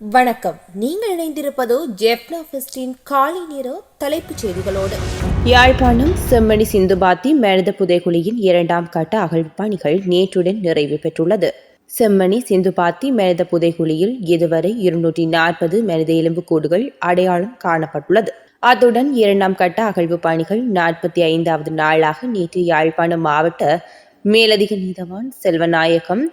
வணக்கம். நீங்கள் இணைந்திருப்பதோ ஜெப்னா ஃபெஸ்டின் காலை நேர தலைப்புச் செய்திகளோடு. யாழ்ப்பாணம் செம்மணி சிந்துபாத்தி மனித புதைகுழியின் இரண்டாம் கட்ட அகழ்வு பணிகள் நேற்றுடன் நிறைவு பெற்றுள்ளது. செம்மணி சிந்துபாத்தி மனித புதைகுழியில் இதுவரை இருநூற்றி நாற்பது மனித எலும்புக்கூடுகள் அடையாளம் காணப்பட்டுள்ளது. அத்துடன் இரண்டாம் கட்ட அகழ்வு பணிகள் நாற்பத்தி ஐந்தாவது நாளாக நேற்று யாழ்ப்பாணம் மாவட்ட மேலதிக நீதவான் செல்வநாயகம்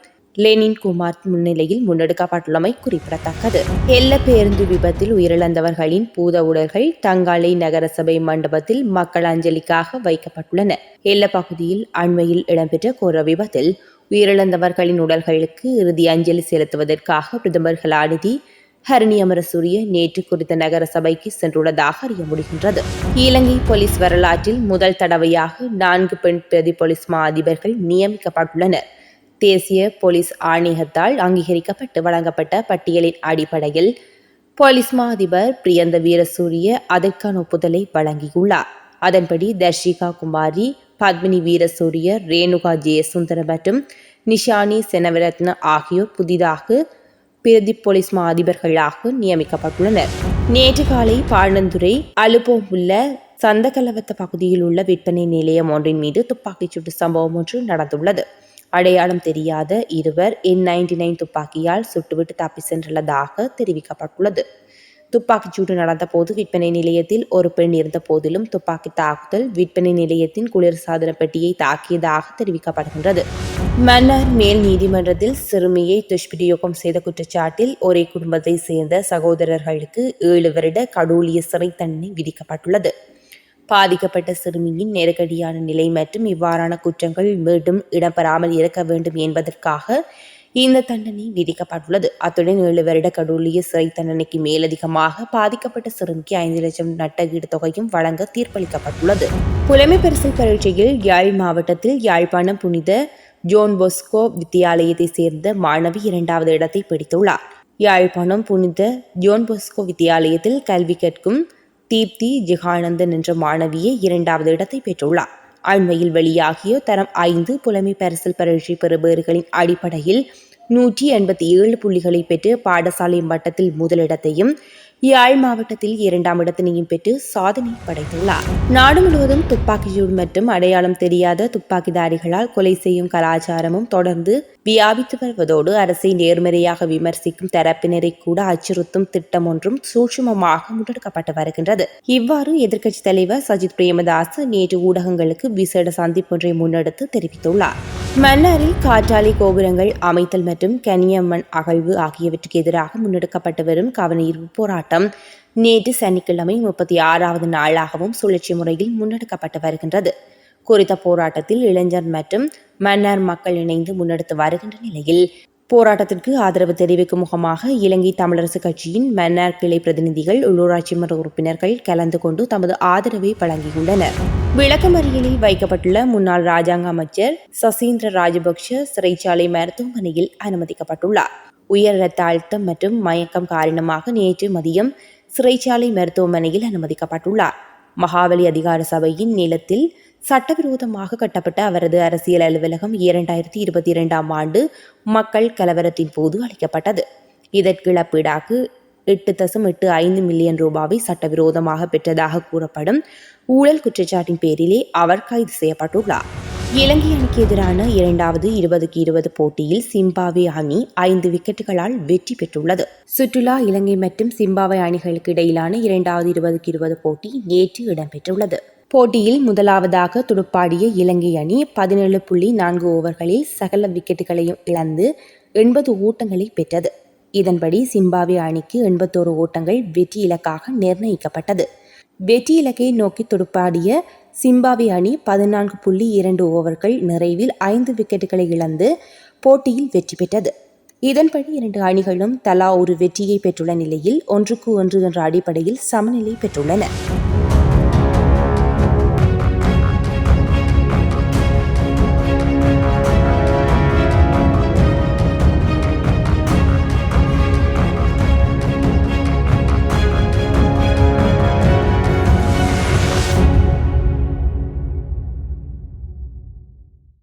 லெனின் குமார் முன்னிலையில் முன்னெடுக்கப்பட்டுள்ளமை குறிப்பிடத்தக்கது. எல்ல பேருந்து விபத்தில் உயிரிழந்தவர்களின் பூத உடல்கள் தங்காலை நகரசபை மண்டபத்தில் மக்கள் அஞ்சலிக்காக வைக்கப்பட்டுள்ளன. எல்ல பகுதியில் அண்மையில் இடம்பெற்ற கோர விபத்தில் உயிரிழந்தவர்களின் உடல்களுக்கு இறுதி அஞ்சலி செலுத்துவதற்காக பிரதமர் கலாநிதி ஹரணி அமரசூரிய நேற்று குறித்த நகர சபைக்கு சென்றுள்ளதாக அறிய முடிகின்றது. இலங்கை போலீஸ் வரலாற்றில் முதல் தடவையாக நான்கு பெண் பிரதி போலீஸ் மா அதிபர்கள் நியமிக்கப்பட்டுள்ளனர். தேசிய போலீஸ் ஆணையத்தால் அங்கீகரிக்கப்பட்டு வழங்கப்பட்ட பட்டியலின் அடிப்படையில் போலீஸ் மா அதிபர் பிரியந்த வீரசூரிய அதற்கான ஒப்புதலை வழங்கியுள்ளார். அதன்படி தர்ஷிகா குமாரி பத்மினி வீரசூரிய ரேணுகா ஜெயசுந்தர மற்றும் நிஷானி செனவரத்ன ஆகியோர் புதிதாக பிரதி போலீஸ் மா அதிபர்களாக நியமிக்கப்பட்டுள்ளனர். நேற்று காலை பாண்டந்துறை அலுப்போம் உள்ள சந்தகலவத்த பகுதியில் உள்ள விற்பனை நிலையம் ஒன்றின் மீது துப்பாக்கிச் சூட்டு சம்பவம் ஒன்று நடந்துள்ளது. அடையாளம் தெரியாத இருவர் என் நைன்டி நைன் துப்பாக்கியால் சுட்டுவிட்டு தப்பி சென்றுள்ளதாக தெரிவிக்கப்பட்டுள்ளது. துப்பாக்கிச்சூடு நடந்தபோது விற்பனை நிலையத்தில் ஒரு பெண் இருந்த போதிலும் துப்பாக்கி தாக்குதல் விற்பனை நிலையத்தின் குளிர்சாதன பெட்டியை தாக்கியதாக தெரிவிக்கப்படுகின்றது. மன்னார் மேல் நீதிமன்றத்தில் சிறுமியை துஷ்பிரயோகம் செய்த குற்றச்சாட்டில் ஒரே குடும்பத்தை சேர்ந்த சகோதரர்களுக்கு ஏழு வருட கடூலிய சிறை தண்டனை விதிக்கப்பட்டுள்ளது. பாதிக்கப்பட்ட சிறுமியின் நெருக்கடியான நிலை மற்றும் இவ்வாறான குற்றங்கள் மீண்டும் இடம்பெறாமல் இருக்க வேண்டும் என்பதற்காக இந்த தண்டனை விதிக்கப்பட்டுள்ளது. அத்துடன் ஏழு வருட கடூழிய சிறை தண்டனைக்கு மேலதிகமாக பாதிக்கப்பட்ட சிறுமிக்கு ஐந்து லட்சம் நட்டகீடு தொகையும் வழங்க தீர்ப்பளிக்கப்பட்டுள்ளது. புலமை பரிசல் பரீட்சையில் யாழ் மாவட்டத்தில் யாழ்ப்பாணம் புனித ஜோன் பொஸ்கோ வித்தியாலயத்தை சேர்ந்த மாணவி இரண்டாவது இடத்தை பிடித்துள்ளார். யாழ்ப்பாணம் புனித ஜோன் பொஸ்கோ வித்தியாலயத்தில் கல்வி கற்கும் தீப்தி ஜிகானந்தன் என்ற மாணவியை இரண்டாவது இடத்தை பெற்றுள்ளார். அண்மையில் வெளியாகிய தரம் ஐந்து புலமை பரிசல் பரீட்சை பெறுபவர்களின் அடிப்படையில் நூற்றி எண்பத்தி ஏழு புள்ளிகளை பெற்று பாடசாலை மட்டத்தில் முதலிடத்தையும் யாழ் மாவட்டத்தில் இரண்டாம் இடத்தினையும் பெற்று சாதனை படைத்துள்ளார். நாடு முழுவதும் துப்பாக்கிச்சூடு மற்றும் அடையாளம் தெரியாத துப்பாக்கிதாரிகளால் கொலை செய்யும் கலாச்சாரமும் தொடர்ந்து வியாபித்து வருவதோடு அரசை நேர்மறையாக விமர்சிக்கும் தரப்பினரை கூட அச்சுறுத்தும் திட்டம் ஒன்றும் சூட்சுமமாக முன்னெடுக்கப்பட்டு வருகின்றது. இவ்வாறு எதிர்க்கட்சித் தலைவர் சஜித் பிரேமதாஸ் நேற்று ஊடகங்களுக்கு விசேட சந்திப்பொன்றை முன்னெடுத்து தெரிவித்துள்ளார். மன்னாரில் காற்றாலை கோபுரங்கள் அமைத்தல் மற்றும் கனியம்மன் அகழ்வு ஆகியவற்றுக்கு எதிராக முன்னெடுக்கப்பட்டு வரும் கவனஈர்ப்பு போராட்டம் நேற்று சனிக்கிழமை முப்பத்தி ஆறாவது நாளாகவும் சுழற்சி முறையில் முன்னெடுக்கப்பட்டு வருகின்றது. குறித்த போராட்டத்தில் இளைஞர் மற்றும் மன்னார் மக்கள் இணைந்து முன்னெடுத்து வருகின்ற நிலையில் போராட்டத்திற்கு ஆதரவு தெரிவிக்கும் முகமாக இலங்கை தமிழரசு கட்சியின் மன்னார் கிளை பிரதிநிதிகள் உள்ளூராட்சி மன்ற உறுப்பினர்கள் கலந்து கொண்டு தமது ஆதரவை வழங்கியுள்ளனர். விளக்கமறியலில் வைக்கப்பட்டுள்ள முன்னாள் ராஜாங்க அமைச்சர் சசீந்திர ராஜபக்ஷ சிறைச்சாலை மருத்துவமனையில் அனுமதிக்கப்பட்டுள்ளார். உயர் இரத்த அழுத்தம் மற்றும் மயக்கம் காரணமாக நேற்று மதியம் சிறைச்சாலை மருத்துவமனையில் அனுமதிக்கப்பட்டுள்ளார். மகாவலி அதிகார சபையின் நிலத்தில் சட்டவிரோதமாக கட்டப்பட்ட அவரது அரசியல் அலுவலகம் இரண்டாயிரத்தி இருபத்தி இரண்டாம் ஆண்டு மக்கள் கலவரத்தின் போது அளிக்கப்பட்டது. இதற்கு இழப்பீடாக எட்டு தசம் எட்டு ஐந்து மில்லியன் ரூபாவை சட்டவிரோதமாக பெற்றதாக கூறப்படும் ஊழல் குற்றச்சாட்டின் பேரிலே அவர் கைது செய்யப்பட்டுள்ளார். இலங்கை அணிக்கு எதிரான இரண்டாவது இருபதுக்கு இருபது போட்டியில் சிம்பாவே அணி ஐந்து விக்கெட்டுகளால் வெற்றி பெற்றுள்ளது. சுற்றுலா இலங்கை மற்றும் சிம்பாவே அணிகளுக்கு இடையிலான இரண்டாவது இருபதுக்கு இருபது போட்டி நேற்று இடம்பெற்றுள்ளது. போட்டியில் முதலாவதாக துடுப்பாடிய இலங்கை அணி பதினேழு புள்ளி நான்கு ஓவர்களில் சகல விக்கெட்டுகளையும் இழந்து எண்பது ஓட்டங்களை பெற்றது. இதன்படி சிம்பாவே அணிக்கு எண்பத்தோரு ஓட்டங்கள் வெற்றி இலக்காக நிர்ணயிக்கப்பட்டது. வெற்றி இலக்கை நோக்கி துடுப்பாடிய சிம்பாவே அணி பதினான்கு புள்ளி இரண்டு ஓவர்கள் நிறைவில் ஐந்து விக்கெட்டுகளை இழந்து போட்டியில் வெற்றி பெற்றது. இதன்படி இரண்டு அணிகளும் தலா ஒரு வெற்றியை பெற்றுள்ள நிலையில் ஒன்றுக்கு ஒன்று என்ற அடிப்படையில் சமநிலை பெற்றுள்ளன.